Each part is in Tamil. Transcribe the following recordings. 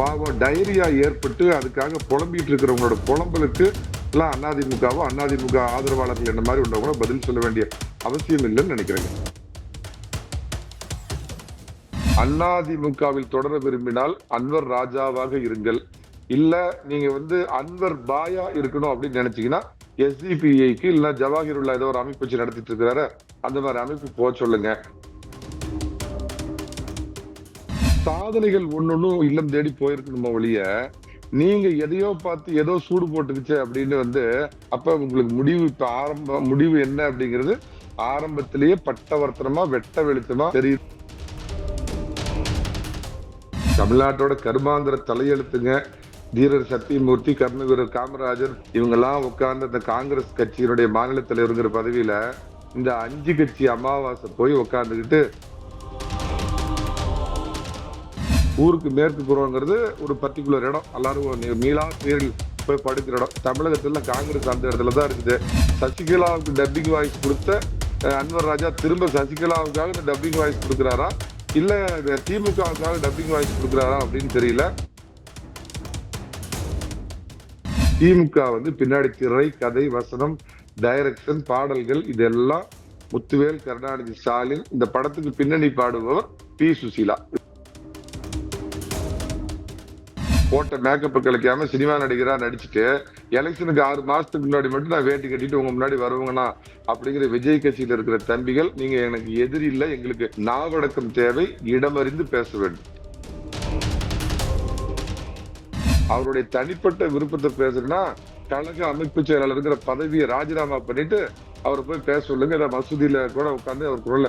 பாவம் டைரியா ஏற்பட்டு அதுக்காக புலம்பிட்டு இருக்கிறவங்களோட புலம்பலுக்கு எல்லாம் அதிமுகவோ அதிமுக ஆதரவாளர்கள் என்ன மாதிரி உள்ளவங்களோ பதில் சொல்ல வேண்டிய அவசியம் இல்லைன்னு நினைக்கிறேங்க. அதிமுகவில் தொடர விரும்பினால் அன்வர் ராஜாவாக இருங்கள். இல்ல நீங்க வந்து அன்வர் பாயா இருக்கணும் அப்படின்னு நினைச்சீங்கன்னா எஸ்டிபிஐக்கு இல்ல உள்ள ஏதோ ஒரு அமைப்பு வச்சு நடத்திட்டு இருக்கிறாரு. அந்த மாதிரி அமைப்பு போக சொல்லுங்க. சாதனைகள் ஒன்னொன்னும் இல்லம் தேடி போயிருக்கணுமா ஒழிய நீங்க எதையோ பார்த்து ஏதோ சூடு போட்டுக்குச்சு அப்படின்னு வந்து அப்ப உங்களுக்கு முடிவு இப்ப ஆரம்ப முடிவு என்ன அப்படிங்கிறது ஆரம்பத்திலேயே பட்டவர்த்தனமா வெட்ட வெளிச்சமா தெரியுது. தமிழ்நாட்டோட கருமாந்திர தலையெழுத்துங்க தீரர் சத்தியமூர்த்தி கர்மவீரர் காமராஜர் இவங்கெல்லாம் உட்கார்ந்து இந்த காங்கிரஸ் கட்சியினுடைய மாநில தலைவருங்கிற பதவியில இந்த அஞ்சு கட்சி அமாவாசை போய் உட்காந்துக்கிட்டு ஊருக்கு மேற்கு புறங்கிறது ஒரு பர்டிகுலர் இடம். எல்லாரும் மீளா பேரில் போய் படுக்கிற இடம். தமிழகத்தில் காங்கிரஸ் அந்த இடத்துல தான் இருக்குது. சசிகலாவுக்கு டப்பிங் வாய்ஸ் கொடுத்த அன்வர் ராஜா திரும்ப சசிகலாவுக்காக இந்த டப்பிங் வாய்ஸ் கொடுக்குறாரா? இல்லை இந்த திமுகவுக்காக டப்பிங் வாய்ஸ் கொடுக்குறாரா அப்படின்னு தெரியல. திமுக வந்து பின்னாடி திரை கதை வசனம் டைரக்ஷன் பாடல்கள் இதெல்லாம் முத்துவேல் கருணாநிதி ஸ்டாலின் இந்த படத்துக்கு பின்னணி பாடுபவர் பி. சுசீலா. போட்ட மேக்கப் கிடைக்காம சினிமா நடிகரா நடிச்சுட்டு எலெக்ஷனுக்கு ஆறு மாசத்துக்கு முன்னாடி மட்டும் நான் வேட்டி கட்டிட்டு உங்க முன்னாடி வருவாங்கண்ணா அப்படிங்கிற விஜய் கட்சியில இருக்கிற தம்பிகள் நீங்க எனக்கு எதிரி இல்லை எங்களுக்கு நாவடக்கம் தேவை இடமறிந்து பேச வேண்டும். அவருடைய தனிப்பட்ட விருப்பத்தை பேசுறேன்னா கழக அமைப்பு செயலாளருங்கிற பதவியை ராஜினாமா பண்ணிட்டு அவரை போய் பேச சொல்லுங்க மசூதியில கூட உட்காந்து அவர் குரல்ல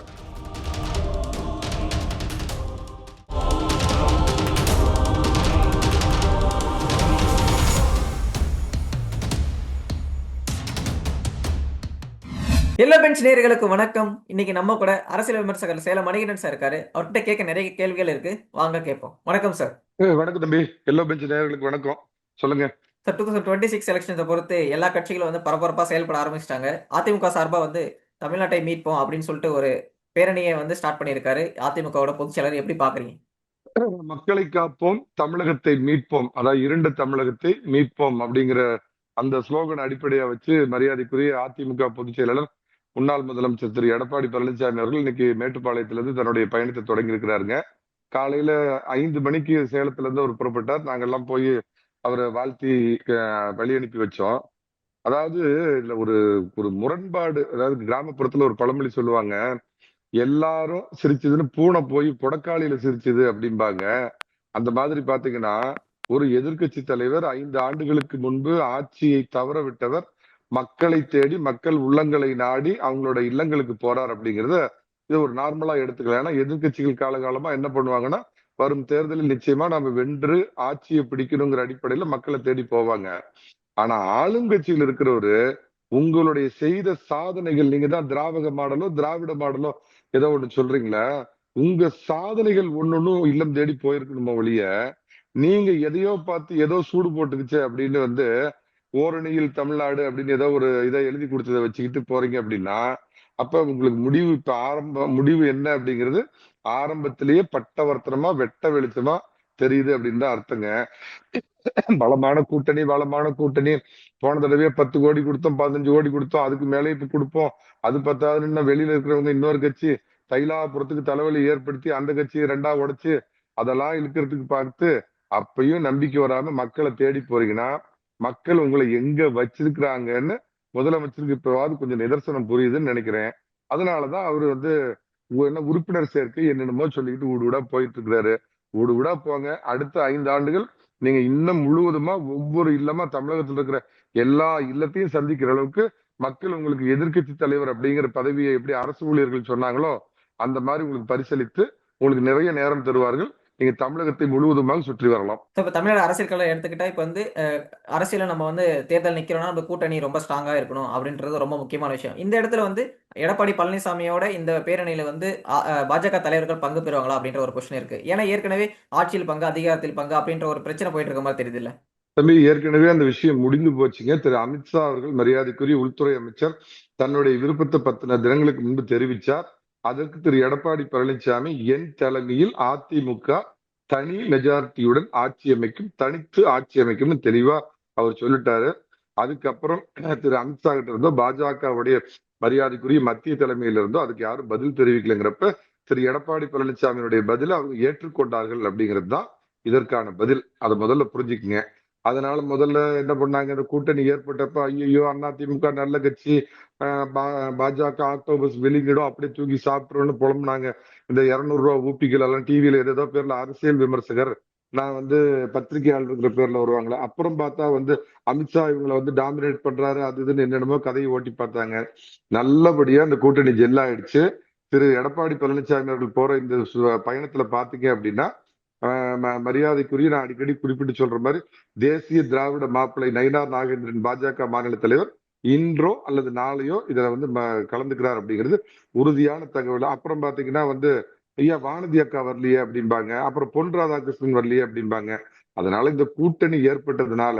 பெஞ்ச் நேயர்களுக்கு வணக்கம். இன்னைக்கு நம்ம கூட அரசியல் விமர்சகர் சேலம் மணிகண்டன் சார் இருக்காரு. அவர்கிட்ட கேட்க நிறைய கேள்விகள் இருக்கு. வாங்க கேட்போம். வணக்கம் சார் வணக்கம் தம்பி. எல்லோ பெஞ்ச் நேயர்களுக்கு வணக்கம். சொல்லுங்க. Sir two thousand twenty six எலெக்ஷன்ஸை பொறுத்து எல்லா கட்சிகளும் வந்து பரபரப்பா செயல்பட ஆரம்பிச்சிட்டாங்க. அதிமுக சார்பா வந்து தமிழ்நாட்டை மீட்போம் அப்படின்னு சொல்லிட்டு ஒரு பேரணியை வந்து ஸ்டார்ட் பண்ணியிருக்காரு. அதிமுகவோட பொதுச் செயலர் எப்படி பாக்குறீங்க? மக்களை காப்போம் தமிழகத்தை மீட்போம். அதாவது இருண்ட தமிழகத்தை மீட்போம் அப்படிங்கிற அந்த ஸ்லோகன் அடிப்படையா வச்சு மரியாதைக்குரிய அதிமுக பொதுச் செயலாளர் முன்னாள் முதலமைச்சர் திரு எடப்பாடி பழனிசாமி அவர்கள் இன்னைக்கு மேட்டுப்பாளையத்திலிருந்து தன்னுடைய பயணத்தை தொடங்கி இருக்கிறாருங்க காலையில ஐந்து மணிக்கு சேலத்துல இருந்து அவர் புறப்பட்டார். நாங்கெல்லாம் போய் அவரை வாழ்த்தி வழி அனுப்பி வச்சோம். அதாவது இதுல ஒரு ஒரு முரண்பாடு அதாவது கிராமப்புறத்துல ஒரு பழமொழி சொல்லுவாங்க எல்லாரும் சிரிச்சதுன்னு பூனை போய் புடக்காளியில சிரிச்சது அப்படிம்பாங்க. அந்த மாதிரி பாத்தீங்கன்னா ஒரு எதிர்க்கட்சி தலைவர் ஐந்து ஆண்டுகளுக்கு முன்பு ஆட்சியை தவற விட்டவர் மக்களை தேடி மக்கள் உள்ளங்களை நாடி அவங்களோட இல்லங்களுக்கு போறார் அப்படிங்கறத இது ஒரு நார்மலா எடுத்துக்கலாம். ஏன்னா எதிர்க்கட்சிகள் காலகாலமா என்ன பண்ணுவாங்கன்னா வரும் தேர்தலில் நிச்சயமா நம்ம வென்று ஆட்சியை பிடிக்கணுங்கிற அடிப்படையில மக்களை தேடி போவாங்க. ஆனா ஆளுங்கட்சியில் இருக்கிறவரு உங்களுடைய செய்த சாதனைகள் நீங்க தான் திராவக மாடலோ திராவிட மாடலோ ஏதோ ஒண்ணு சொல்றீங்களா? உங்க சாதனைகள் ஒன்னொன்னும் இல்லம் தேடி போயிருக்கணுமா ஒழிய நீங்க எதையோ பார்த்து ஏதோ சூடு போட்டுக்குச்சு அப்படின்னு வந்து ஓரணியில் தமிழ்நாடு அப்படின்னு ஏதோ ஒரு இதை எழுதி கொடுத்ததை வச்சுக்கிட்டு போறீங்க அப்படின்னா அப்ப உங்களுக்கு முடிவு இப்ப ஆரம்ப முடிவு என்ன அப்படிங்கிறது ஆரம்பத்திலேயே பட்டவர்த்தனமா வெட்ட வெளிச்சமா தெரியுது அப்படின்னு தான் அர்த்தங்க. பலமான கூட்டணி பலமான கூட்டணி. போன தடவையே பத்து கோடி கொடுத்தோம் பதினஞ்சு கோடி கொடுத்தோம் அதுக்கு மேலே இப்ப கொடுப்போம். அது பத்தாதுன்னு இன்னும் வெளியில இருக்கிறவங்க இன்னொரு கட்சி தைலாபுரத்துக்கு தலைவலி ஏற்படுத்தி அந்த கட்சியை ரெண்டா உடைச்சு அதெல்லாம் இழுக்கிறதுக்கு பார்த்து அப்பயும் நம்பிக்கை வராம மக்களை தேடி போறீங்கன்னா மக்கள் உங்களை எங்க வச்சிருக்கிறாங்கன்னு முதலமைச்சருக்கு இப்பவாவது கொஞ்சம் நிதர்சனம் புரியுதுன்னு நினைக்கிறேன். அதனாலதான் அவர் வந்து என்ன உறுப்பினர் சேர்க்கை என்னென்னமோ சொல்லிக்கிட்டு ஊடு ஊடா போயிட்டு இருக்கிறாரு ஊடு ஊடா போங்க. அடுத்த ஐந்து ஆண்டுகள் நீங்க இன்னும் முழுவதுமா ஒவ்வொரு இல்லமா தமிழகத்துல இருக்கிற எல்லா இல்லத்தையும் சந்திக்கிற அளவுக்கு மக்கள் உங்களுக்கு எதிர்க்கட்சி தலைவர் அப்படிங்கிற பதவியை எப்படி அரசு ஊழியர்கள் சொன்னாங்களோ அந்த மாதிரி உங்களுக்கு பரிசளித்து உங்களுக்கு நிறைய நேரம் தருவார்கள். நீங்க தமிழகத்தை முழுவதுமாக சுற்றி வரலாம். இப்ப தமிழ்நாடு அரசியல் எடுத்துக்கிட்டா இப்ப வந்து அரசியல நம்ம வந்து தேர்தல் நிக்கிறோம்னா நம்ம கூட்டணி ரொம்ப ஸ்ட்ராங்கா இருக்கணும் அப்படின்றது ரொம்ப முக்கியமான விஷயம். இந்த இடத்துல வந்து எடப்பாடி பழனிசாமியோட இந்த பேரணியில வந்து பாஜக தலைவர்கள் பங்கு பெறுவாங்களா அப்படின்ற ஒரு கொஸ்டின் இருக்கு. ஏன்னா ஏற்கனவே ஆட்சியில் பங்கு அதிகாரத்தில் பங்கு அப்படின்ற ஒரு பிரச்சனை போயிட்டு இருக்க மாதிரி தெரியுது இல்ல தம்பி ஏற்கனவே அந்த விஷயம் முடிந்து போச்சுங்க. திரு. அமித்ஷா அவர்கள் மரியாதைக்குரிய உள்துறை அமைச்சர் தன்னுடைய விருப்பத்தை பத்தின தினங்களுக்கு முன்பு தெரிவிச்சார். அதற்கு திரு எடப்பாடி பழனிசாமி என் தலைமையில் அதிமுக தனி மெஜாரிட்டியுடன் ஆட்சி அமைக்கும் தனித்து ஆட்சி அமைக்கும்னு தெளிவா அவர் சொல்லிட்டாரு. அதுக்கப்புறம் திரு அமித்ஷா கிட்ட இருந்தோ பாஜகவுடைய மரியாதைக்குரிய மத்திய தலைமையில இருந்தோ அதுக்கு யாரும் பதில் தெரிவிக்கலைங்கிறப்ப திரு எடப்பாடி பழனிசாமியினுடைய பதில் அவங்க ஏற்றுக்கொண்டார்கள் அப்படிங்கிறது தான் இதற்கான பதில். அதை முதல்ல புரிஞ்சுக்குங்க. அதனால முதல்ல என்ன பண்ணாங்க? இந்த கூட்டணி ஏற்பட்டப்ப ஐயோ திமுக நல்ல கட்சி பா- பாஜக ஆக்டோபஸ் வெளியிடும் அப்படியே தூக்கி சாப்பிட்டுருன்னு புலம்புனாங்க. இந்த இரநூறுவா ஊப்பிகள் எல்லாம் டிவியில ஏதேதோ பேர்ல அரசியல் விமர்சகர் நான் வந்து பத்திரிகையாளர் பேர்ல வருவாங்களே அப்புறம் பார்த்தா வந்து அமித்ஷா இவங்களை வந்து டாமினேட் பண்றாரு அது இதுன்னு என்னென்னமோ கதையை ஓட்டி பார்த்தாங்க. நல்லபடியா இந்த கூட்டணி ஜெல்லாயிடுச்சு திரு எடப்பாடி பழனிசாமி அவர்கள் போற இந்த பயணத்துல பாத்தீங்க அப்படின்னா மரியாதைக்குரிய நான் அடிக்கடி குறிப்பிட்டு சொல்ற மாதிரி தேசிய திராவிட மாப்பிள்ளை நயினார் நாகேந்திரன் பாஜக மாநில தலைவர் இன்றோ அல்லது நாளையோ இதுல வந்து கலந்துக்கிறார் அப்படிங்கிறது உறுதியான தகவல். அப்புறம் பாத்தீங்கன்னா வந்து ஐயா வானதி அக்கா வரலையே அப்படிம்பாங்க. அப்புறம் பொன் ராதாகிருஷ்ணன் வரலையே அப்படிம்பாங்க. அதனால இந்த கூட்டணி ஏற்பட்டதுனால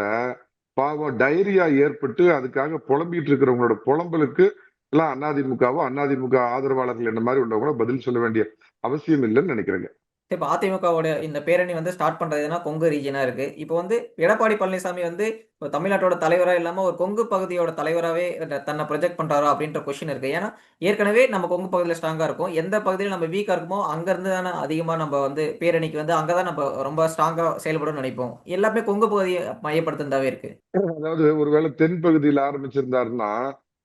பாவம் டைரியா ஏற்பட்டு அதுக்காக புலம்பிட்டு இருக்கிறவங்களோட புலம்பலுக்கு எல்லாம் அதிமுகவோ அதிமுக ஆதரவாளர்கள் என்ன மாதிரி உள்ளவங்களோ பதில் சொல்ல வேண்டிய அவசியம் இல்லைன்னு நினைக்கிறேங்க. இப்போ அதிமுகவோட இந்த பேரணி வந்து ஸ்டார்ட் பண்ணுறதுனா கொங்கு ரீஜனாக இருக்குது இப்போ வந்து எடப்பாடி பழனிசாமி வந்து இப்போ தமிழ்நாட்டோட தலைவராக இல்லாமல் ஒரு கொங்கு பகுதியோட தலைவராகவே தன்னை ப்ரொஜெக்ட் பண்றாரோ அப்படின்ற கொஸ்டின் இருக்குது ஏன்னா ஏற்கனவே நம்ம கொங்கு பகுதியில் ஸ்ட்ராங்காக இருக்கும். எந்த பகுதியில் நம்ம வீக்காக இருக்குமோ அங்கேருந்து தானே அதிகமாக நம்ம வந்து பேரணிக்கு வந்து அங்கதான் நம்ம ரொம்ப ஸ்ட்ராங்காக செயல்படும் நினைப்போம். எல்லாமே கொங்கு பகுதியை மையப்படுத்துனதாகவே இருக்கு. அதாவது ஒருவேளை தென் பகுதியில் ஆரம்பிச்சிருந்தாருன்னா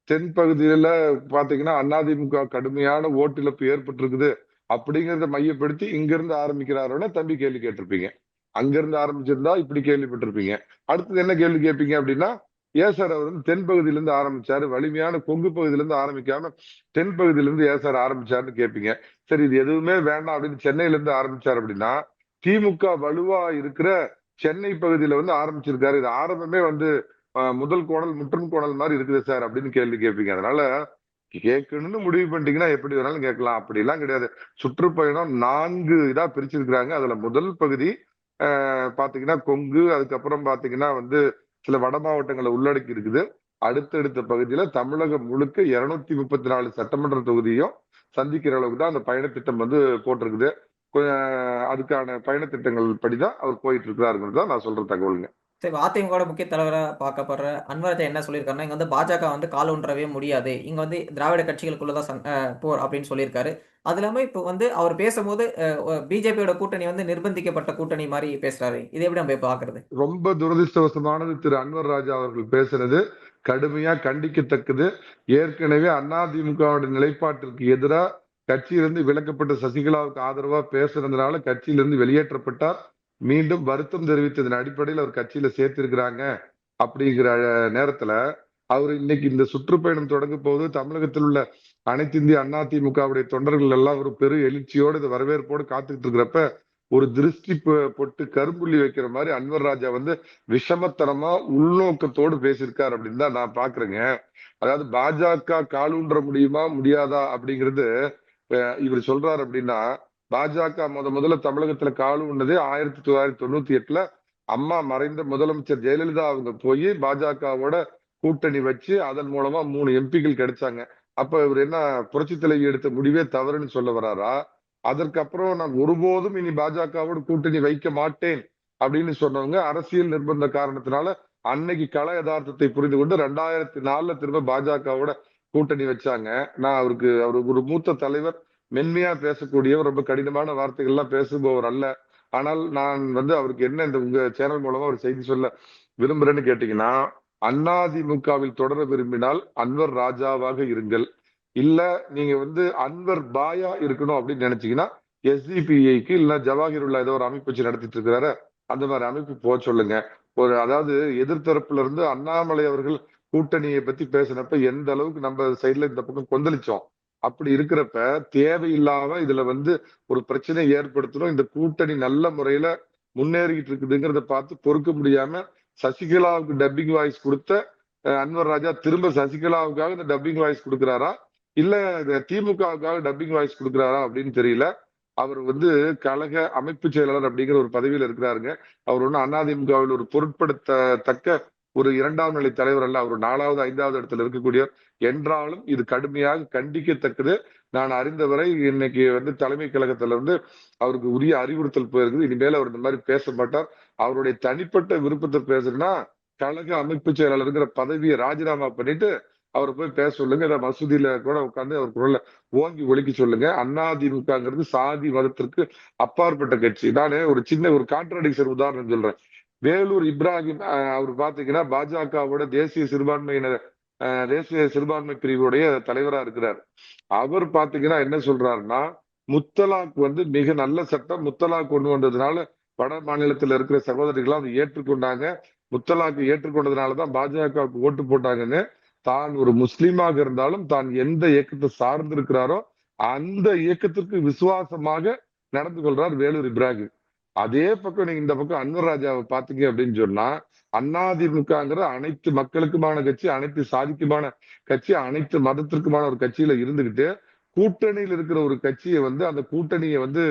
தென் பகுதியில் பார்த்தீங்கன்னா அதிமுக கடுமையான ஓட்டிழப்பு ஏற்பட்டிருக்குது. அப்படிங்கறத மையப்படுத்தி இங்கிருந்து ஆரம்பிக்கிறாரோட தம்பி கேள்வி கேட்டிருப்பீங்க. அங்க இருந்து ஆரம்பிச்சிருந்தா இப்படி கேள்விப்பட்டிருப்பீங்க. அடுத்தது என்ன கேள்வி கேட்பீங்க அப்படின்னா ஏன் சார் அவர் வந்து தென் பகுதியில இருந்து ஆரம்பிச்சாரு. வலிமையான கொங்கு பகுதியில இருந்து ஆரம்பிக்காம தென் பகுதியில இருந்து ஏன் சார் ஆரம்பிச்சாருன்னு கேட்பீங்க. சரி இது எதுவுமே வேண்டாம் அப்படின்னு சென்னையில இருந்து ஆரம்பிச்சாரு அப்படின்னா திமுக வலுவா இருக்கிற சென்னை பகுதியில வந்து ஆரம்பிச்சிருக்காரு. இது ஆரம்பமே வந்து ஆஹ், முதல் கோணல் முற்றும் கோணல் மாதிரி இருக்குது சார் அப்படின்னு கேள்வி கேட்பீங்க. அதனால கேட்கணும்னு முடிவு பண்ணிட்டீங்கன்னா எப்படி வேணாலும் கேட்கலாம். அப்படிலாம் கிடையாது. சுற்றுப்பயணம் நான்கு இதா பிரிச்சிருக்கிறாங்க. அதுல முதல் பகுதி பார்த்தீங்கன்னா பாத்தீங்கன்னா கொங்கு அதுக்கப்புறம் பாத்தீங்கன்னா வந்து சில வட மாவட்டங்களை உள்ளடக்கி இருக்குது. அடுத்தடுத்த பகுதியில தமிழகம் முழுக்க இருநூத்தி முப்பத்தி நாலு சட்டமன்ற தொகுதியும் சந்திக்கிற அளவுக்கு தான் அந்த பயணத்திட்டம் வந்து போட்டிருக்குது. அதுக்கான பயணத்திட்டங்கள் படிதான் அவர் போயிட்டு இருக்கிறாருங்கிறது தான் நான் சொல்ற தகவலுங்க. சரி அதிமுக முக்கிய தலைவராக பார்க்கப்படுற அன்வரத்தை என்ன சொல்லியிருக்காருன்னா இங்கே வந்து பாஜக வந்து கால் ஒன்றவே முடியாது. இங்கே வந்து திராவிட கட்சிகளுக்குள்ள தான் அஹ் போர் அப்படின்னு சொல்லியிருக்காரு. அது இல்லாமல் இப்போ வந்து அவர் பேசும்போது பிஜேபியோட கூட்டணி வந்து நிர்பந்திக்கப்பட்ட கூட்டணி மாதிரி பேசுறாரு. இதை எப்படி நம்ம பார்க்கறது? ரொம்ப துரதிருஷ்டவசமானது திரு அன்வர் ராஜா அவர்கள் பேசுறது. கடுமையா கண்டிக்கத்தக்கது. ஏற்கனவே அதிமுகவோட நிலைப்பாட்டிற்கு எதிராக கட்சியிலிருந்து விலக்கப்பட்ட சசிகலாவுக்கு ஆதரவா பேசுறதுனால கட்சியிலிருந்து வெளியேற்றப்பட்டார். மீண்டும் வருத்தம் தெரிவித்ததன் அடிப்படையில் அவர் கட்சியில சேர்த்திருக்கிறாங்க அப்படிங்கிற நேரத்துல அவர் இன்னைக்கு இந்த சுற்றுப்பயணம் தொடங்கும் போது தமிழகத்தில் உள்ள அனைத்து இந்திய அதிமுகவுடைய தொண்டர்கள் எல்லாம் ஒரு பெரு எழுச்சியோடு இந்த வரவேற்போடு காத்துக்கிட்டு இருக்கிறப்ப ஒரு திருஷ்டி பொ- பொட்டு கரும்புள்ளி வைக்கிற மாதிரி அன்வர் ராஜா வந்து விஷமத்தனமா உள்நோக்கத்தோடு பேசியிருக்காரு அப்படின்னு தான் நான் பாக்குறேங்க. அதாவது பாஜக காலூன்ற முடியுமா முடியாதா அப்படிங்கிறது அஹ், இவர் சொல்றாரு அப்படின்னா பாஜக முத முதல்ல தமிழகத்துல காலு உண்டது ஆயிரத்தி தொள்ளாயிரத்தி தொண்ணூத்தி எட்டுல அம்மா மறைந்த முதலமைச்சர் ஜெயலலிதா அவங்க போய் பாஜகவோட கூட்டணி வச்சு அதன் மூலமா மூணு எம்பிக்கள் கிடைச்சாங்க. அப்ப இவர் என்ன புரட்சி தலைவி எடுத்த முடிவே தவறுன்னு சொல்ல வராரா? அதற்கப்புறம் நான் ஒருபோதும் இனி பாஜகவோட கூட்டணி வைக்க மாட்டேன் அப்படின்னு சொன்னவங்க அரசியல் நிர்பந்த காரணத்தினால அன்னைக்கு கள யதார்த்தத்தை புரிந்து கொண்டு ரெண்டாயிரத்தி நாலுல திரும்ப பாஜகவோட கூட்டணி வச்சாங்க. நான் அவருக்கு அவர் ஒரு மூத்த தலைவர் மென்மையா பேசக்கூடியவர் ரொம்ப கடினமான வார்த்தைகள்லாம் பேசுபவர் அல்ல. ஆனால் நான் வந்து அவருக்கு என்ன இந்த உங்க சேனல் மூலமா ஒரு செய்தி சொல்ல விரும்புறேன்னு கேட்டீங்கன்னா அதிமுகவில் தொடர விரும்பினால் அன்வர் ராஜாவாக இருங்கள். இல்ல நீங்க வந்து அன்வர் பாயா இருக்கணும் அப்படின்னு நினைச்சீங்கன்னா எஸ்டிபிஐக்கு இல்ல ஜவாஹிருல்லா ஏதோ ஒரு அமைப்பு வச்சு நடத்திட்டு இருக்கிறாரு அந்த மாதிரி அமைப்பு போக சொல்லுங்க. ஒரு அதாவது எதிர்த்தரப்புல இருந்து அண்ணாமலை அவர்கள் கூட்டணியை பத்தி பேசினப்ப எந்த அளவுக்கு நம்ம சைட்ல இந்த பக்கம் கொந்தளிச்சோம்? அப்படி இருக்கிறப்ப தேவையில்லாம இதுல வந்து ஒரு பிரச்சனை ஏற்படுத்தணும் இந்த கூட்டணி நல்ல முறையில முன்னேறிக்கிட்டு இருக்குதுங்கிறத பார்த்து பொறுக்க முடியாம சசிகலாவுக்கு டப்பிங் வாய்ஸ் கொடுத்த அன்வர் ராஜா திரும்ப சசிகலாவுக்காக இந்த டப்பிங் வாய்ஸ் கொடுக்குறாரா? இல்ல திமுகவுக்காக டப்பிங் வாய்ஸ் கொடுக்குறாரா அப்படின்னு தெரியல. அவர் வந்து கழக அமைப்பு செயலாளர் அப்படிங்கிற ஒரு பதவியில இருக்கிறாருங்க. அவர் ஒன்றும் அதிமுகவில் ஒரு பொருட்படுத்த தக்க ஒரு இரண்டாம் நிலை தலைவர் அல்ல அவர் நாலாவது ஐந்தாவது இடத்துல இருக்கக்கூடியவர். என்றாலும் இது கடுமையாக கண்டிக்கத்தக்கது. நான் அறிந்தவரை இன்னைக்கு வந்து தலைமை கழகத்துல வந்து அவருக்கு உரிய அறிவுறுத்தல் போயிருக்குது. இனிமேல் அவர் இந்த மாதிரி பேச மாட்டார். அவருடைய தனிப்பட்ட விருப்பத்தை பேசுறதுன்னா கழக அமைப்பு செயலாளருங்கிற பதவியை ராஜினாமா பண்ணிட்டு அவரை போய் பேச சொல்லுங்க. இல்ல மசூதியில கூட உட்காந்து அவர் குரல்ல ஓங்கி ஒலிக்க சொல்லுங்க. அதிமுகங்கிறது சாதி மதத்திற்கு அப்பாற்பட்ட கட்சி. நானே ஒரு சின்ன ஒரு கான்ட்ராடிக்ஷன் உதாரணம் சொல்றேன். வேலூர் இப்ராஹிம் அவர் பாத்தீங்கன்னா பாஜகவோட தேசிய சிறுபான்மையினர் தேசிய சிறுபான்மை பிரிவுடைய தலைவரா இருக்கிறார். அவர் பாத்தீங்கன்னா என்ன சொல்றாருன்னா முத்தலாக் வந்து மிக நல்ல சட்டம் முத்தலாக் கொண்டு வந்ததுனால வட மாநிலத்தில் இருக்கிற சகோதரிகள் அதை ஏற்றுக்கொண்டாங்க. முத்தலாக்கு ஏற்றுக்கொண்டதுனாலதான் பாஜகவுக்கு ஓட்டு போட்டாங்கன்னு. தான் ஒரு முஸ்லீமாக இருந்தாலும் தான் எந்த இயக்கத்தை சார்ந்திருக்கிறாரோ அந்த இயக்கத்திற்கு விசுவாசமாக நடந்து கொள்றார் வேலூர் இப்ராஹிம். அதே பக்கம் நீங்க இந்த பக்கம் அன்வர் ராஜாவை பாத்தீங்க அப்படின்னு சொன்னா அண்ணாதிமுகங்கிற அனைத்து மக்களுக்குமான கட்சி அனைத்து சாதிக்குமான கட்சி அனைத்து மதத்திற்குமான ஒரு கட்சியில இருந்துகிட்டு கூட்டணியில் இருக்கிற ஒரு கட்சியை வந்து அந்த கூட்டணியை வந்து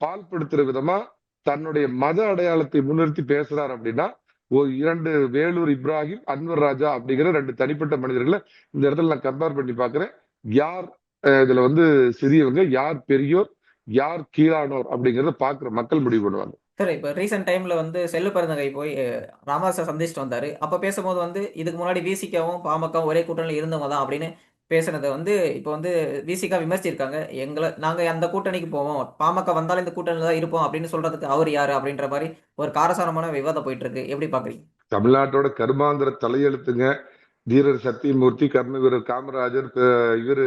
பால்படுத்துற விதமா தன்னுடைய மத அடையாளத்தை முன்னிறுத்தி பேசுறாரு அப்படின்னா ஒரு இரண்டு வேலூர் இப்ராஹிம் அன்வர் ராஜா அப்படிங்கிற ரெண்டு தனிப்பட்ட மனிதர்களை இந்த இடத்துல நான் கம்பேர் பண்ணி பாக்குறேன் யார் இதுல வந்து சிறியவங்க யார் பெரியோர் யார் கீழானோர் அப்படிங்கறத பாக்குற மக்கள் முடிவு பண்ணுவாங்க. சார் இப்போ ரீசெண்ட் டைம்ல வந்து செல்லு பெருந்தகை போய் ராமதாஸை சந்திச்சுட்டு வந்தாரு. அப்ப பேசும்போது வந்து இதுக்கு முன்னாடி விசிகாவும் பாமகவும் ஒரே கூட்டணியில் இருந்தவங்க தான் அப்படின்னு பேசுனதை வந்து இப்போ வந்து விசிகா விமர்சிச்சிருக்காங்க. எங்களை நாங்க அந்த கூட்டணிக்கு போவோம். பாமக வந்தாலும் இந்த கூட்டணியில் தான் இருப்போம் அப்படின்னு சொல்றதுக்கு அவர் யாரு அப்படின்ற மாதிரி ஒரு காரசாரமான விவாதம் போயிட்டு இருக்கு எப்படி பாக்குறீங்க தமிழ்நாட்டோட கருமாந்திர தலையெழுத்துங்க தீரர் சத்தியமூர்த்தி கர்ம வீரர் காமராஜர் இவரு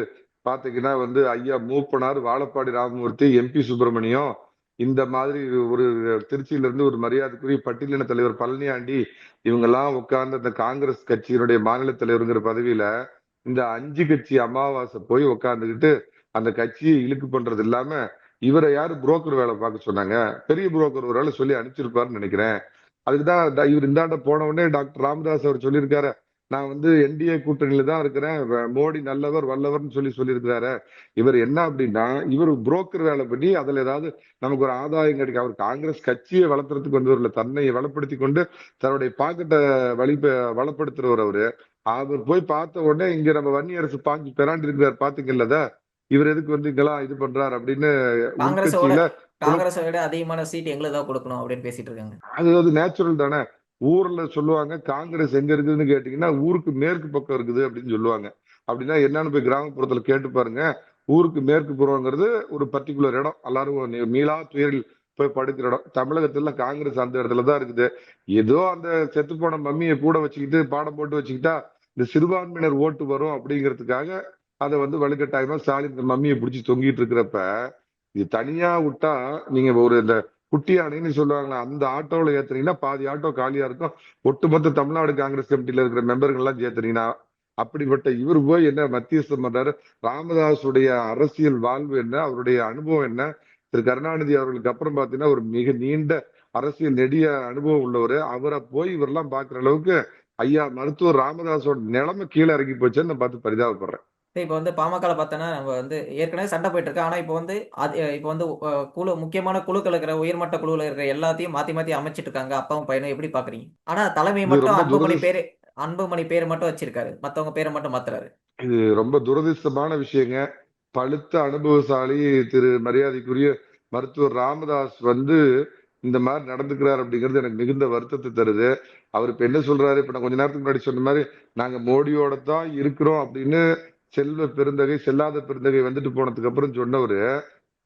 பாத்தீங்கன்னா வந்து ஐயா மூப்பனார் வாழப்பாடி ராமமூர்த்தி எம்பி சுப்பிரமணியம் இந்த மாதிரி ஒரு திருச்சியில இருந்து ஒரு மரியாதைக்குரிய பட்டியலின தலைவர் பழனியாண்டி இவங்கெல்லாம் உட்கார்ந்து அந்த காங்கிரஸ் கட்சியினுடைய மாநில தலைவருங்கிற பதவியில இந்த அஞ்சு கட்சி அமாவாசை போய் உட்காந்துக்கிட்டு அந்த கட்சியை இழுக்கு பண்றது இல்லாம இவரை யாரு புரோக்கர் வேலை பார்க்க சொன்னாங்க? பெரிய புரோக்கர் ஒரு வேலை சொல்லி அனுப்பிச்சிருப்பாருன்னு நினைக்கிறேன். அதுக்குதான் இவர் இந்தாண்ட போன உடனே டாக்டர் ராமதாஸ் அவர் சொல்லியிருக்காரு நான் வந்து என்டிஏ கூட்டணியில தான் இருக்கிறேன். மோடி நல்லவர் வல்லவர்னு சொல்லி சொல்லியிருக்கிறாரு. இவர் என்ன அப்படின்னா இவர் புரோக்கர் வேலை பண்ணி அதுல ஏதாவது நமக்கு ஒரு ஆதாயம் கிடைக்கும். அவர் காங்கிரஸ் கட்சியை வளர்த்துறதுக்கு வந்து வரல தன்னை வளப்படுத்தி கொண்டு தன்னுடைய பாக்கெட்டை வழி வளப்படுத்துறவர் அவரு. அவர் போய் பார்த்த உடனே இங்க நம்ம வன்னி அரசு பாஞ்சு பெறாண்டு இருக்கிறார் பாத்தீங்கல்ல அத? இவர் எதுக்கு வந்து இங்கெல்லாம் இது பண்றாரு அப்படின்னு காங்கிரஸை விட அதிகமான சீட் எங்களுக்கு தான் கொடுக்கணும் அப்படின்னு பேசிட்டு இருக்காங்க. அது அது நேச்சுரல் தானே? ஊர்ல சொல்லுவாங்க காங்கிரஸ் எங்க இருக்குதுன்னு கேட்டீங்கன்னா ஊருக்கு மேற்கு பக்கம் இருக்குது அப்படின்னு சொல்லுவாங்க. அப்படின்னா என்னன்னு போய் கிராமப்புறத்துல கேட்டு பாருங்க. ஊருக்கு மேற்கு புறங்கிறது ஒரு பர்டிகுலர் இடம். எல்லாரும் மீளா துயரில் போய் படுக்கிற இடம். தமிழகத்துல காங்கிரஸ் அந்த இடத்துல தான் இருக்குது. ஏதோ அந்த செத்து போன மம்மியை கூட வச்சுக்கிட்டு பாடம் போட்டு வச்சுக்கிட்டா இந்த சிறுபான்மையினர் ஓட்டு வரும் அப்படிங்கிறதுக்காக அதை வந்து வலுக்கட்டாயமா ஸ்டாலின் இந்த மம்மியை பிடிச்சி தொங்கிட்டு இருக்கிறப்ப இது தனியா விட்டா நீங்க ஒரு இந்த குட்டி யானைன்னு சொல்லுவாங்களா அந்த ஆட்டோவில் ஏத்துனீங்கன்னா பாதி ஆட்டோ காலியா இருக்கும். ஒட்டுமொத்த தமிழ்நாடு காங்கிரஸ் கமிட்டியில இருக்கிற மெம்பர்கள் எல்லாம் சேர்த்துனீங்கன்னா அப்படிப்பட்ட இவர் போய் என்ன மத்தியஸ்தம் பண்றாரு? ராமதாஸுடைய அரசியல் வாழ்வு என்ன? அவருடைய அனுபவம் என்ன? திரு கருணாநிதி அவர்களுக்கு அப்புறம் பாத்தீங்கன்னா ஒரு மிக நீண்ட அரசியல் நெடிய அனுபவம் உள்ளவர். அவரை போய் இவரெல்லாம் பாக்குற அளவுக்கு ஐயா மருத்துவர் ராமதாஸோட நிலைமை கீழே இறங்கி போச்சுன்னு நான் பார்த்து பரிதாபப்படுறேன். இப்போ வந்து பாமகல பார்த்தோன்னா நம்ம வந்து ஏற்கனவே சண்டை போயிட்டு இருக்கு ஆனா இப்போ வந்து அது இப்போ வந்து குழு முக்கியமான குழுக்கள் இருக்கிற உயர்மட்ட குழுவில் இருக்கிற எல்லாத்தையும் மாத்தி மாத்தி அமைச்சிட்டு இருக்காங்க அப்பாவும் பையனும் எப்படி பாக்குறீங்க? ஆனா தலைமை மட்டும் அன்புமணி பேரு அன்புமணி பேர் மட்டும் வச்சிருக்காரு. மத்தவங்க பேரை மட்டும் மாத்துறாரு. இது ரொம்ப துரதிர்ஷ்டமான விஷயங்க. பழுத்த அனுபவசாலி திரு மரியாதைக்குரிய மருத்துவர் ராமதாஸ் வந்து இந்த மாதிரி நடந்துக்கிறார் அப்படிங்கிறது எனக்கு மிகுந்த வருத்தத்தை தருது. அவர் இப்ப என்ன சொல்றாரு? இப்ப நான் கொஞ்ச நேரத்துக்கு முன்னாடி சொன்ன மாதிரி நாங்க மோடியோட தான் இருக்கிறோம் அப்படின்னு செல்வ பெருந்தகை செல்லாத பெருந்தகை வந்துட்டு போனதுக்கு அப்புறம் சொன்னவரு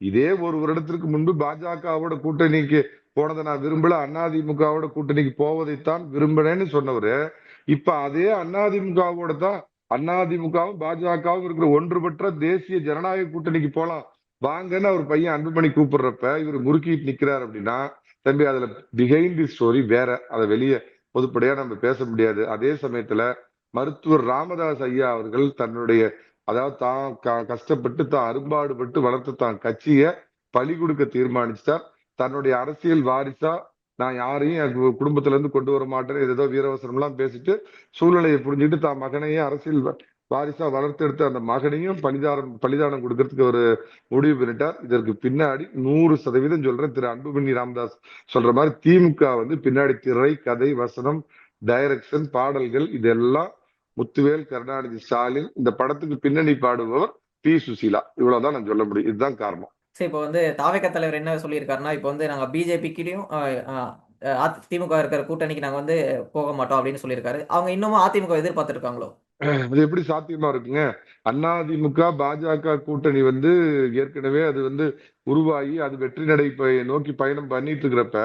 இதே ஒரு வருடத்திற்கு முன்பு பாஜகவோட கூட்டணிக்கு போனதை நான் விரும்பல அதிமுகவோட கூட்டணிக்கு போவதைத்தான் விரும்பினேன்னு சொன்னவரு. இப்ப அதே அதிமுகவோட தான் அதிமுகவும் பாஜகவும் இருக்கிற ஒன்றுபற்ற தேசிய ஜனநாயக கூட்டணிக்கு போலாம் வாங்கன்னு அவர் பையன் அன்புமணி கூப்பிடுறப்ப இவர் முறுக்கிட்டு நிக்கிறார் அப்படின்னா தம்பி அதுல பிஹைண்ட் ஸ்டோரி வேற. அதை வெளியே பொதுப்படையா நம்ம பேச முடியாது. அதே சமயத்துல மருத்துவர் ராமதாஸ் ஐயா அவர்கள் தன்னுடைய அதாவது தான் க- கஷ்டப்பட்டு தான் அரும்பாடுபட்டு வளர்த்த தான் கட்சியை பலி கொடுக்க தீர்மானிச்சிட்டார். தன்னுடைய அரசியல் வாரிசா நான் யாரையும் என் குடும்பத்துல இருந்து கொண்டு வர மாட்டேன் ஏதோ வீரவசனம் எல்லாம் பேசிட்டு சூழ்நிலையை புரிஞ்சுட்டு தான் மகனையே அரசியல் வாரிசா வளர்த்தெடுத்த அந்த மகனையும் பலிதானம் பலிதானம் கொடுக்கறதுக்கு ஒரு முடிவு பண்ணிட்டார். இதற்கு பின்னாடி நூறு சதவீதம் சொல்றேன். திரு. அன்புமணி ராமதாஸ் சொல்ற மாதிரி திமுக வந்து பின்னாடி திரை கதை வசனம் டைரக்ஷன் பாடல்கள் இதெல்லாம் முத்துவேல் கருணாநிதி ஸ்டாலின் இந்த படத்துக்கு பின்னணி பாடுபவர் பி சுசீலா. இவ்வளவுதான் நான் சொல்ல முடியும். இதுதான் காரணம். சரி இப்போ வந்து தாவேக தலைவர் என்ன சொல்லியிருக்காருன்னா இப்போ வந்து நாங்கள் பிஜேபிக்கிட்டையும் அதிமுக இருக்கிற கூட்டணிக்கு நாங்கள் வந்து போக மாட்டோம் அப்படின்னு சொல்லியிருக்காரு. அவங்க இன்னமும் அதிமுக எதிர்பார்த்துருக்காங்களோ? அது எப்படி சாத்தியமா இருக்குங்க? அதிமுக பாஜக கூட்டணி வந்து ஏற்கனவே அது வந்து உருவாகி அது வெற்றி நடை நோக்கி பயணம் பண்ணிட்டு இருக்கிறப்ப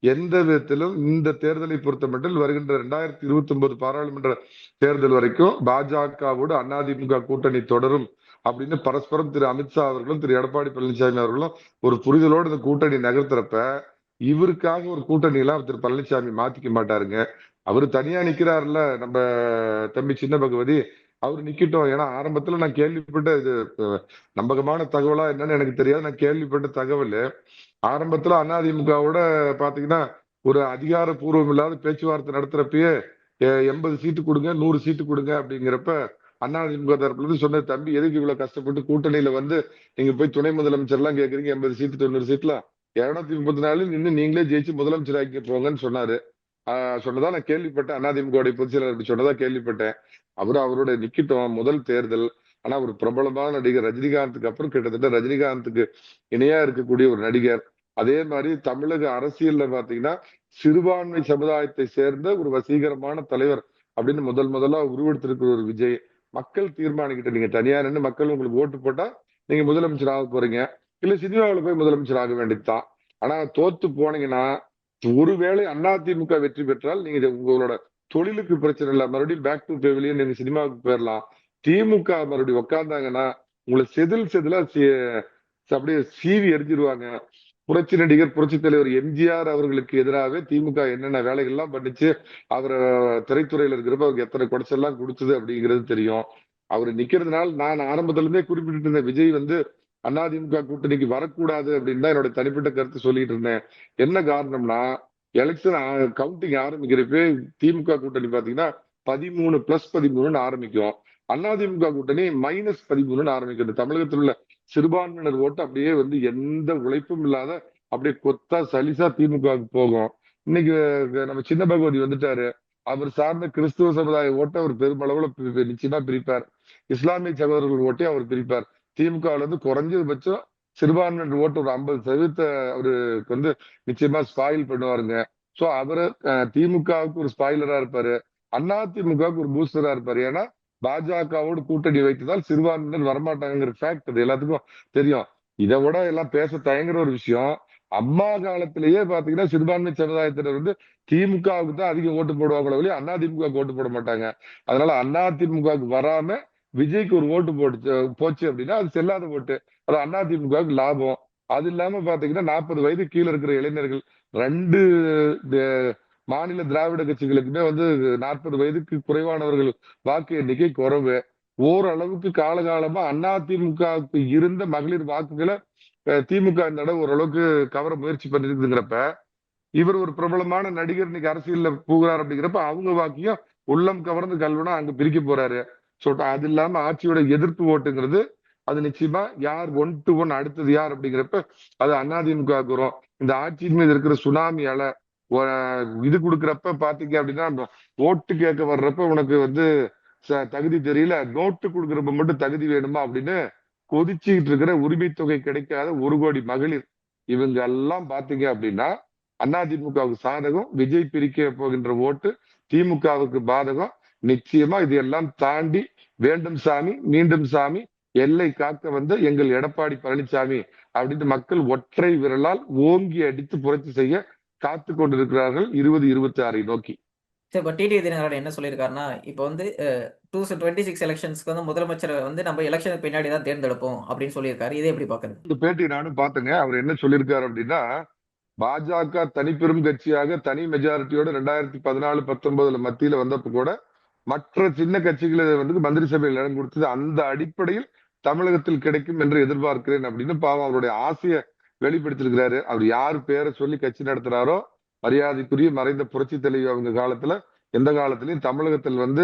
எந்த விதத்திலும் இந்த தேர்தலை பொறுத்தமட்டில் வருகின்ற ரெண்டாயிரத்தி இருபத்தி ஒன்பது பாராளுமன்ற தேர்தல் வரைக்கும் பாஜகவோடு அதிமுக கூட்டணி தொடரும் அப்படின்னு பரஸ்பரம் திரு அமித்ஷா அவர்களும் திரு எடப்பாடி பழனிசாமி அவர்களும் ஒரு புரிதலோடு இந்த கூட்டணி நகர்த்துறப்ப இவருக்காக ஒரு கூட்டணி எல்லாம் திரு பழனிசாமி மாத்திக்க மாட்டாருங்க. அவரு தனியா நிக்கிறாருல்ல நம்ம தம்பி சின்ன பகவதி. அவர் நிக்கட்டும். ஏன்னா ஆரம்பத்துல நான் கேள்விப்பட்ட இது நம்பகமான தகவலா என்னன்னு எனக்கு தெரியாது. நான் கேள்விப்பட்ட தகவல். ஆரம்பத்துல அதிமுகவோட பாத்தீங்கன்னா ஒரு அதிகாரப்பூர்வம் இல்லாத பேச்சுவார்த்தை நடத்துறப்பயே எண்பது சீட்டு கொடுங்க நூறு சீட்டு கொடுங்க அப்படிங்கிறப்ப அதிமுக தரப்புல இருந்து சொன்ன தம்பி எதுக்கு இவ்வளவு கஷ்டப்பட்டு கூட்டணியில வந்து நீங்க போய் துணை முதலமைச்சர் எல்லாம் கேக்குறீங்க எண்பது சீட்டு தொண்ணூறு சீட்ல இருநூத்தி முப்பத்தி நாலு நின்று நீங்களே ஜெயிச்சு முதலமைச்சர் ஆக்கி போங்கன்னு சொன்னாரு. ஆஹ் சொன்னதா நான் கேள்விப்பட்டேன். அதிமுக பொதுச் செயலர் அப்படி சொன்னதா கேள்விப்பட்டேன். அவர் அவரோட நிக்கட்டும் முதல் தேர்தல். ஆனா ஒரு பிரபலமான நடிகர் ரஜினிகாந்துக்கு அப்புறம் கிட்டத்தட்ட ரஜினிகாந்துக்கு இணையா இருக்கக்கூடிய ஒரு நடிகர். அதே மாதிரி தமிழக அரசியல்ல பாத்தீங்கன்னா சிறுபான்மை சமுதாயத்தை சேர்ந்த ஒரு வசீகரமான தலைவர் அப்படின்னு முதல் முதலா உருவெடுத்திருக்கிற ஒரு விஜய். மக்கள் தீர்மானிக்கிட்ட நீங்க தனியா நின்று மக்கள் உங்களுக்கு ஓட்டு போட்டா நீங்க முதலமைச்சர் ஆக போறீங்க. இல்ல சினிமாவில் போய் முதலமைச்சர் ஆக வேண்டியதுதான். ஆனா தோத்து போனீங்கன்னா ஒருவேளை அதிமுக வெற்றி பெற்றால் நீங்க உங்களோட தொழிலுக்கு பிரச்சனை இல்லை. மறுபடியும் பேக் டு பெவிலியன் நீங்க சினிமாவுக்கு போயிடலாம் திமுக மறுபடியும் உட்கார்ந்தாங்கன்னா உங்களை செதில் செதிலா அப்படியே சீவி எரிஞ்சிருவாங்க. புரட்சி நடிகர் புரட்சி தலைவர் எம்ஜிஆர் அவர்களுக்கு எதிராக திமுக என்னென்ன வேலைகள்லாம் பண்ணிச்சு அவர் திரைத்துறையில இருக்கிறப்ப அவருக்கு எத்தனை குடைச்செல்லாம் கொடுத்தது அப்படிங்கிறது தெரியும். அவர் நிக்கிறதுனால நான் ஆரம்பத்துல இருந்தே குறிப்பிட்டு இருந்தேன் விஜய் வந்து அதிமுக கூட்டணிக்கு வரக்கூடாது அப்படின்னு தான் என்னோட தனிப்பட்ட கருத்து சொல்லிட்டு இருந்தேன். என்ன காரணம்னா எலெக்ஷன் கவுண்டிங் ஆரம்பிக்கிறப்பே திமுக கூட்டணி பாத்தீங்கன்னா பதிமூணு பிளஸ் பதிமூணுன்னு ஆரம்பிக்கும். அதிமுக கூட்டணி மைனஸ் பதிமூணுன்னு ஆரம்பிக்கிறது தமிழகத்தில் உள்ள சிறுபான்மையினர் ஓட்டு அப்படியே வந்து எந்த உழைப்பும் இல்லாத அப்படியே கொத்தா சலிசா திமுகவுக்கு போகும். இன்னைக்கு நம்ம சின்ன பகவதி வந்துட்டாரு. அவர் சார்ந்த கிறிஸ்துவ சமுதாய ஓட்டை அவர் பெருமளவுல நிச்சயமா பிரிப்பார். இஸ்லாமிய சகோதரர்கள் ஓட்டை அவர் பிரிப்பார். திமுகவுல இருந்து குறைஞ்சபட்சம் சிறுபான்மையினர் ஓட்டு ஒரு ஐம்பது சதவீதத்தை அவருக்கு வந்து நிச்சயமா ஸ்பாயில் பண்ணுவாருங்க. ஸோ அவரு திமுகவுக்கு ஒரு ஸ்பாயிலரா இருப்பாரு. அதிமுகவுக்கு ஒரு பூஸ்டரா இருப்பாரு. ஏன்னா பாஜகவோடு கூட்டணி வைத்ததால் சிறுபான்மையினர் வரமாட்டாங்கிற ஃபேக்ட் அது எல்லாத்துக்கும் தெரியும். இதை விட எல்லாம் பேச தயங்குற ஒரு விஷயம் அம்மா காலத்திலேயே பாத்தீங்கன்னா சிறுபான்மை சமுதாயத்தினர் வந்து திமுகவுக்கு தான் அதிக ஓட்டு போடுவாங்களோ ஒழிய அதிமுக ஓட்டு போட மாட்டாங்க. அதனால அதிமுகவுக்கு வராம விஜய்க்கு ஒரு ஓட்டு போட்டு போச்சு அப்படின்னா அது செல்லாத ஓட்டு. அது அதிமுகவுக்கு லாபம். அது இல்லாம பாத்தீங்கன்னா நாற்பது வயது கீழே இருக்கிற இளைஞர்கள் ரெண்டு மாநில திராவிட கட்சிகளுக்குமே வந்து நாற்பது வயதுக்கு குறைவானவர்கள் வாக்கு எண்ணிக்கை குறைவு. ஓரளவுக்கு காலகாலமா அதிமுகவுக்கு இருந்த மகளிர் வாக்குகளை திமுக இந்த இடம் ஓரளவுக்கு கவர முயற்சி பண்ணிருக்குங்கிறப்ப இவர் ஒரு பிரபலமான நடிகர் இன்னைக்கு அரசியல்ல போகிறார் அப்படிங்கிறப்ப அவங்க வாக்கியம் உள்ளம் கவர்ந்து கல்வனா அங்க பிரிக்க போறாரு. ஸோ அது இல்லாம ஆட்சியோட எதிர்ப்பு ஓட்டுங்கிறது அது நிச்சயமா யார் ஒன் டு ஒன் அடுத்தது யார் அப்படிங்கிறப்ப அது அதிமுக வரும். இந்த ஆட்சியின் மீது இருக்கிற சுனாமி அலை இது கொடுக்குறப்ப பாத்தீங்க அப்படின்னா ஓட்டு கேட்க வர்றப்ப உனக்கு வந்து ச- தகுதி தெரியல. நோட்டு கொடுக்குறப்ப மட்டும் தகுதி வேணுமா அப்படின்னு கொதிச்சுக்கிட்டு இருக்கிற உரிமை தொகை கிடைக்காத ஒரு கோடி மகளிர். இவங்க எல்லாம் பாத்தீங்க அப்படின்னா அதிமுகவுக்கு சாதகம் விஜய் பிரிக்க போகின்ற ஓட்டு திமுகவுக்கு பாதகம். நிச்சயமா இது எல்லாம் தாண்டி வேண்டும் சாமி மீண்டும் சாமி எல்லை காக்க வந்த எங்கள் எடப்பாடி பழனிசாமி அப்படின்னு மக்கள் ஒற்றை விரலால் ஓங்கி அடித்து புரட்சி செய்ய காத்து கொண்டிருக்கிறார்கள் இருபது இருபத்தி ஆறை நோக்கி. சரி இப்போ டிடி தினகரன் என்ன சொல்லியிருக்காருன்னா இப்போ வந்து டூ டுவெண்ட்டி சிக்ஸ் எலெக்ஷன்ஸ்க்கு வந்து முதலமைச்சரை வந்து நம்ம எலெக்ஷனுக்கு பின்னாடி தான் தேர்ந்தெடுப்போம் அப்படின்னு சொல்லியிருக்காரு. இதை எப்படி பார்க்குறது? இந்த பேட்டி நானும் பார்த்தேங்க. அவர் என்ன சொல்லியிருக்காரு அப்படின்னா பாஜக தனிப்பெரும் கட்சியாக தனி மெஜாரிட்டியோட ரெண்டாயிரத்தி பதினாலு பத்தொன்பதுல மத்தியில வந்தப்ப கூட மற்ற சின்ன கட்சிகளை வந்து மந்திரி சபையில் இடம் கொடுத்தது. அந்த அடிப்படையில் தமிழகத்தில் கிடைக்கும் என்று எதிர்பார்க்கிறேன் அப்படின்னு பாவம் அவருடைய ஆசையை வெளிப்படுத்திருக்கிறாரு அவர் யார் பேரை சொல்லி கட்சி நடத்துறாரோ மரியாதைக்குரிய மறைந்த புரட்சி தலைவி அவங்க காலத்துல எந்த காலத்திலயும் தமிழகத்தில் வந்து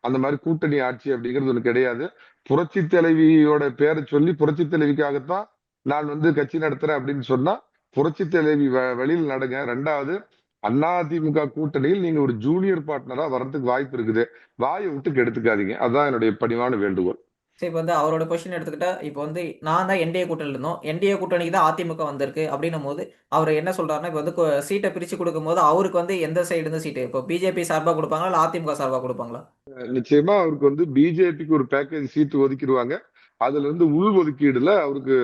அந்த மாதிரி கூட்டணி ஆட்சி அப்படிங்கிறது ஒண்ணு கிடையாது. புரட்சி தலைவியோட பேரை சொல்லி புரட்சி தலைவிக்காகத்தான் நான் வந்து கட்சி நடத்துறேன் அப்படின்னு சொன்னா புரட்சி தலைவி வ- வெளியில் நடங்க. ரெண்டாவது அதிமுக கூட்டணியில் நீங்க ஒரு ஜூனியர் பார்ட்னரா வர்றதுக்கு வாய்ப்பு இருக்குது. வாயை விட்டு கெடுத்துக்காதீங்க. அதுதான் என்னுடைய பணிவான வேண்டுகோள். ஸோ இப்போ வந்து அவரோட கொஸ்டின் எடுத்துக்கிட்டா இப்போ வந்து நான் தான் என்டிஏ கூட்டணியில் இருந்தோம். என்டிஏ கூட்டணிக்கு தான் அதிமுக வந்திருக்கு அப்படின்னும் போது அவர் என்ன சொல்கிறாருன்னா இப்போ வந்து கொ- சீட்டை பிரித்து கொடுக்கும்போது அவருக்கு வந்து எந்த சைடு இருந்து சீட்டு? இப்போ பிஜேபி சார்பாக கொடுப்பாங்களா இல்லை அதிமுக சார்பாக கொடுப்பாங்களா? நிச்சயமா அவருக்கு வந்து பிஜேபிக்கு ஒரு பேக்கேஜ் சீட்டு ஒதுக்கிடுவாங்க. அதுல இருந்து உள் ஒதுக்கீடுல அவருக்கு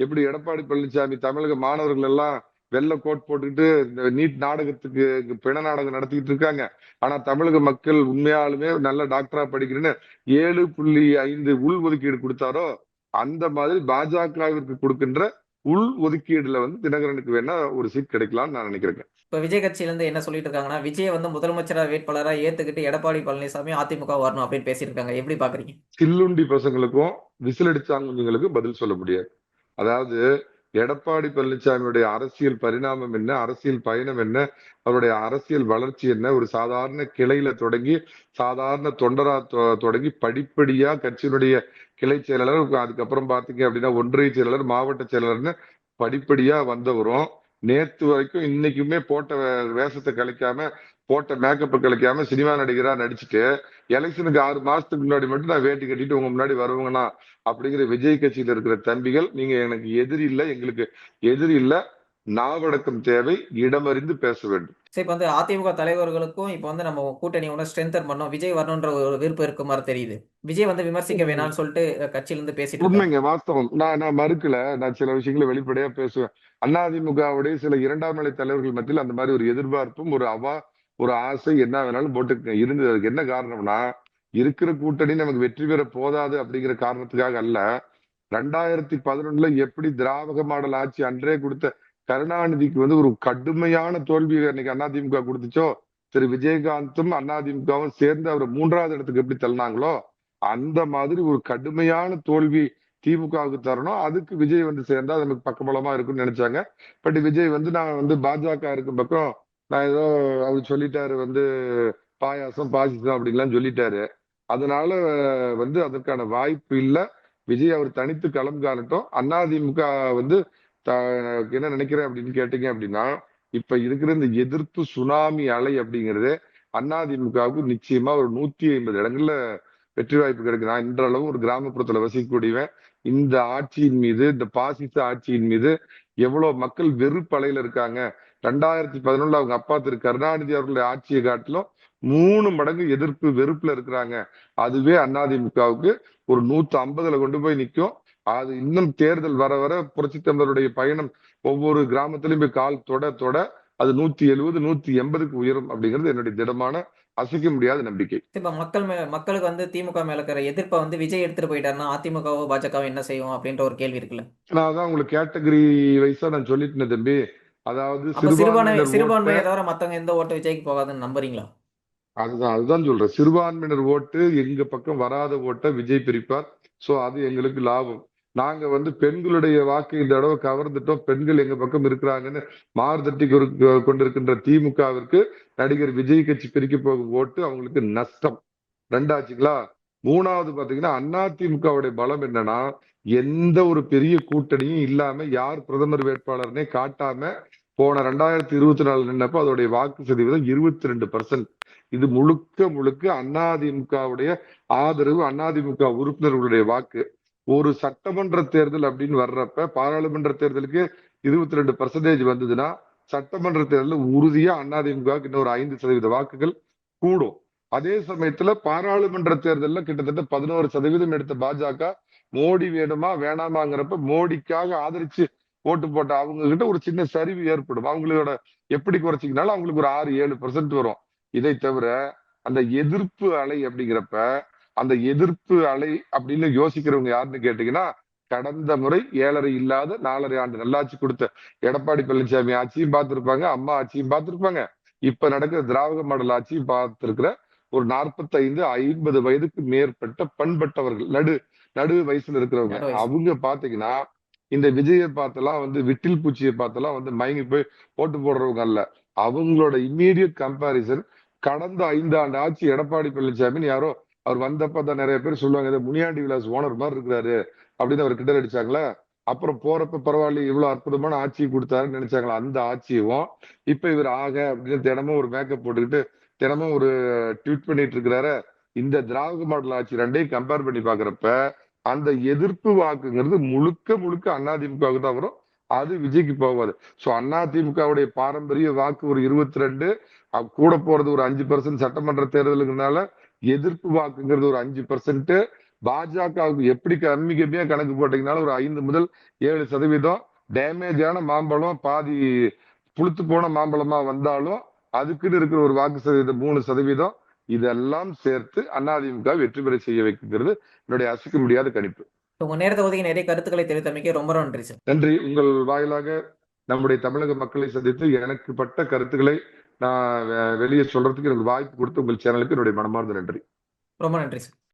எப்படி எடப்பாடி பழனிசாமி தமிழக மாணவர்கள் எல்லாம் வெள்ளை கோட் போட்டுக்கிட்டு இந்த நீட் நாடகத்துக்கு பிண நாடகம் நடத்திக்கிட்டு இருக்காங்க. ஆனா தமிழக மக்கள் உண்மையாலுமே நல்ல டாக்டரா படிக்கிறேன்னு ஏழு புள்ளி ஐந்து உள் ஒதுக்கீடு கொடுத்தாரோ அந்த மாதிரி பாஜகவிற்கு கொடுக்கின்ற உள் ஒதுக்கீடுல வந்து தினகரனுக்கு வேணா ஒரு சீட் கிடைக்கலாம்னு நான் நினைக்கிறேன் இப்போ விஜய் கட்சியிலேருந்து என்ன சொல்லிட்டு இருக்காங்கன்னா விஜய் வந்து முதலமைச்சராக வேட்பாளராக ஏற்றுக்கிட்டு எடப்பாடி பழனிசாமி அதிமுக வரணும் அப்படின்னு பேசியிருக்காங்க. எப்படி பார்க்குறீங்க சில்லுண்டி பசங்களுக்கும் விசில் அடிச்சாங்குங்களுக்கும் பதில் சொல்ல முடியாது. அதாவது எடப்பாடி பழனிசாமியுடைய அரசியல் பரிணாமம் என்ன? அரசியல் பயணம் என்ன? அவருடைய அரசியல் வளர்ச்சி என்ன? ஒரு சாதாரண கிளையில தொடங்கி சாதாரண தொண்டரா தொ- தொடங்கி படிப்படியா கட்சியினுடைய கிளை செயலாளர் அதுக்கப்புறம் பாத்தீங்க அப்படின்னா ஒன்றிய செயலாளர் மாவட்ட செயலாளர்னு படிப்படியா வந்தவரும் நேத்து வரைக்கும் இன்னைக்குமே போட்ட வேஷத்தை கலைக்காம போட்ட மேக்கப்பை கலைக்காம சினிமா நடிகரா நடிச்சுட்டு எலெக்ஷனுக்கு ஆறு மாசத்துக்கு முன்னாடி மட்டும் நான் வேட்டி கட்டிட்டு உங்க முன்னாடி வருவேங்கண்ணா அப்படிங்கிற விஜய் கட்சியில இருக்கிற தம்பிகள் நீங்க எனக்கு எதிரி இல்ல எங்களுக்கு எதிரி இல்ல நாவடக்கம் தேவை இடமறிந்து பேச வேண்டும். சரி இப்போ வந்து அதிமுக தலைவர்களுக்கும் இப்போ வந்து நம்ம கூட்டணி ஒன்று ஸ்ட்ரென்தன் பண்ணோம். விஜய் வரணுன்ற ஒரு விருப்பம் இருக்க மாதிரி தெரியுது. விஜய் வந்து விமர்சிக்க வேணாம்னு சொல்லிட்டு கட்சியிலேருந்து பேசிட்டு உண்மைங்க வாஸ்தவம். நான் நான் மறுக்கல. நான் சில விஷயங்களை வெளிப்படையா பேசுவேன். அதிமுகவுடைய சில இரண்டாம் நிலை தலைவர்கள் மத்தியில் அந்த மாதிரி ஒரு எதிர்பார்ப்பும் ஒரு அவா ஒரு ஆசை என்ன வேணாலும் போட்டு இருந்தது அதுக்கு என்ன காரணம்னா இருக்கிற கூட்டணி நமக்கு வெற்றி பெற போதாது அப்படிங்கிற காரணத்துக்காக அல்ல. ரெண்டாயிரத்தி பதினொன்னுல எப்படி திராவக மாடல் ஆட்சி அன்றே கொடுத்த கருணாநிதிக்கு வந்து ஒரு கடுமையான தோல்வி அன்னைக்கு அதிமுக கொடுத்துச்சோ திரு விஜயகாந்தும் அதிமுகவும் சேர்ந்து அவர் மூன்றாவது இடத்துக்கு எப்படி தள்ளினாங்களோ அந்த மாதிரி ஒரு கடுமையான தோல்வி திமுகவுக்கு தரணும். அதுக்கு விஜய் வந்து சேர்ந்தா அது நமக்கு பக்கபலமா இருக்கும்னு நினைச்சாங்க. பட் விஜய் வந்து நான் வந்து பாஜக இருக்கும் பக்கம் நான் ஏதோ அவர் சொல்லிட்டாரு வந்து பாயாசம் பாசிசம் அப்படின்லாம் சொல்லிட்டாரு. அதனால வந்து அதற்கான வாய்ப்பு இல்லை. விஜய் அவர் தனித்து களம் காணட்டும். அதிமுக வந்து த- என்ன நினைக்கிறேன் அப்படின்னு கேட்டீங்க அப்படின்னா இப்ப இருக்கிற இந்த எதிர்ப்பு சுனாமி அலை அப்படிங்கிறது அதிமுகவுக்கு நிச்சயமா ஒரு நூத்தி ஐம்பது இடங்கள்ல வெற்றி வாய்ப்பு கிடைக்கு நான் இன்றளவும் ஒரு கிராமப்புறத்துல வசிக்கக்கூடியவன். இந்த ஆட்சியின் மீது இந்த பாசிச ஆட்சியின் மீது எவ்வளவு மக்கள் வெறுப்பலையில இருக்காங்க. ரெண்டாயிரத்தி பதினொன்னுல அவங்க அப்பா திரு கருணாநிதி அவர்களுடைய ஆட்சியை காட்டிலும் மூணு மடங்கு எதிர்ப்பு வெறுப்புல இருக்கிறாங்க. அதுவே அதிமுகவுக்கு ஒரு நூத்தி ஐம்பதுல கொண்டு போய் நிக்கும். அது இன்னும் தேர்தல் வர வர புரட்சி தமிழருடைய பயணம் ஒவ்வொரு கிராமத்திலும் போய் கால் தொட தொட அது நூத்தி எழுபது நூத்தி எண்பதுக்கு உயரும் அப்படிங்கிறது என்னுடைய திடமான அசைக்க முடியாத நம்பிக்கை. இப்போ மக்கள் மே மக்களுக்கு வந்து திமுக மேல இருக்கிற எதிர்ப்பை வந்து விஜய் எடுத்துட்டு போயிட்டாருன்னா அதிமுகவோ பாஜகவோ என்ன செய்யும் அப்படின்ற ஒரு கேள்வி இருக்குல்ல? நான் அதான் உங்களுக்கு கேட்டகரி வைஸா நான் சொல்லிட்டேன் தம்பி. அதாவது சிறுபான்மை சிறுபான்மையை தவிர மத்தவங்க எந்த ஓட்டு விஜய்க்கு போகாதுன்னு நம்புறீங்களா? அதுதான் அதுதான் சொல்றேன். சிறுபான்மையினர் ஓட்டு எங்க பக்கம் வராத ஓட்டை விஜய் பிரிப்பார். சோ அது எங்களுக்கு லாபம். நாங்க வந்து பெண்களுடைய வாக்கு இந்த தடவை கவர்ந்துட்டோம். பெண்கள் எங்க பக்கம் இருக்கிறாங்கன்னு மார்தட்டி கொரு- கொண்டிருக்கின்ற திமுகவிற்கு நடிகர் விஜய் கட்சி பிரிக்க போகும் ஓட்டு அவங்களுக்கு நஷ்டம். ரெண்டாச்சுங்களா? மூணாவது பாத்தீங்கன்னா அதிமுகவுடைய பலம் என்னன்னா எந்த ஒரு பெரிய கூட்டணியும் இல்லாம யார் பிரதமர் வேட்பாளர்னே காட்டாம போன ரெண்டாயிரத்தி இருபத்தி நாலு நின்னப்ப அதோடைய வாக்கு சதவீதம் இருபத்தி ரெண்டு பர்சன்ட் இது முழுக்க முழுக்க அதிமுகவுடைய ஆதரவு அதிமுக உறுப்பினர்களுடைய வாக்கு. ஒரு சட்டமன்ற தேர்தல் அப்படின்னு வர்றப்ப பாராளுமன்ற தேர்தலுக்கு இருபத்தி ரெண்டு பர்சன்டேஜ் வந்ததுன்னா சட்டமன்ற தேர்தலில் உறுதியா அதிமுகவுக்கு இன்னொரு ஐந்து சதவீத வாக்குகள் கூடும். அதே சமயத்துல பாராளுமன்ற தேர்தலில் கிட்டத்தட்ட பதினோரு சதவீதம் எடுத்த பாஜக மோடி வேணுமா வேணாமாங்கிறப்ப மோடிக்காக ஆதரிச்சு ஓட்டு போட்ட அவங்க கிட்ட ஒரு சின்ன சரிவு ஏற்படும். அவங்களோட எப்படி குறைச்சிங்கனாலும் அவங்களுக்கு ஒரு ஆறு ஏழு பெர்சன்ட் வரும். இதை தவிர அந்த எதிர்ப்பு அலை அப்படிங்கிறப்ப அந்த எதிர்ப்பு அலை அப்படின்னு யோசிக்கிறவங்க யாருன்னு கேட்டீங்கன்னா கடந்த முறை ஏழரை இல்லாத நாலரை ஆண்டு நல்லாட்சி கொடுத்த எடப்பாடி பழனிசாமி ஆட்சியும் பார்த்திருப்பாங்க அம்மா ஆட்சியும் பார்த்திருப்பாங்க. இப்ப நடக்கிற திராவிட மாடல் ஆட்சியும் பார்த்திருக்கிற ஒரு நாற்பத்தைந்து ஐம்பது வயதுக்கு மேற்பட்ட பண்பட்டவர்கள் நடு நடு வயசுல இருக்கிறவங்க. அவங்க பாத்தீங்கன்னா இந்த விஜயை பார்த்தெல்லாம் வந்து விட்டில் பூச்சியை பார்த்தெல்லாம் வந்து மயங்கி போய் ஓட்டு போடுறவங்க அல்ல. அவங்களோட இம்மீடியட் கம்பாரிசன் கடந்த ஐந்து ஆண்டு ஆட்சி எடப்பாடி பழனிசாமின்னு யாரோ அவர் வந்தப்ப தான் நிறைய பேர் சொல்லுவாங்க "இது முனியாண்டி விலாஸ் ஓனர் மாதிரி இருக்கிறாரு அப்படின்னு அவர் கிண்டல் அடிச்சாங்களே. அப்புறம் போறப்ப பரவாயில்ல இவ்வளவு அற்புதமான ஆட்சி கொடுத்தாருன்னு நினைச்சாங்களா. அந்த ஆட்சியும் இப்ப இவர் ஆக அப்படின்னு தினமும் ஒரு மேக்கப் போட்டுக்கிட்டு தினமும் ஒரு ட்வீட் பண்ணிட்டு இருக்கிறாரு. இந்த திராவிட மாடல் ஆட்சி ரெண்டையும் கம்பேர் பண்ணி பாக்குறப்ப அந்த எதிர்ப்பு வாக்குங்கிறது முழுக்க முழுக்க அதிமுகவுக்கு தான் வரும். அது விஜய்க்கு போகாது. ஸோ அதிமுகவுடைய பாரம்பரிய வாக்கு ஒரு இருபத்தி ரெண்டு கூட போறது ஒரு அஞ்சு பர்சன்ட் சட்டமன்ற தேர்தலுங்கனால எதிர்ப்பு வாக்குங்கிறது ஒரு அஞ்சு பர்சன்ட் பாஜகவுக்கு எப்படி கம்மி கம்மியா கணக்கு போட்டீங்கனாலும் ஒரு ஐந்து முதல் ஏழு சதவீதம். டேமேஜான மாம்பழம் பாதி புளுத்து போன மாம்பழமா வந்தாலும் அதுக்குன்னு இருக்கிற ஒரு வாக்கு சதவீதம் மூணு சதவீதம். இதெல்லாம் சேர்த்து அதிமுக வெற்றி பெற செய்ய வைக்கிறது என்னுடைய அசைக்க முடியாத கணிப்பு. உங்க நேரத்தை ஒதுக்கி நிறைய கருத்துக்களை தெரிவித்தமைக்கு ரொம்ப நன்றி சார். நன்றி. உங்கள் வாயிலாக நம்முடைய தமிழக மக்களை சந்தித்து எனக்கு பட்ட கருத்துக்களை நான் வெளியே சொல்றதுக்கு எனக்கு வாய்ப்பு கொடுத்து உங்கள் சேனலுக்கு என்னுடைய மனமார்ந்த நன்றி. ரொம்ப நன்றி சார்.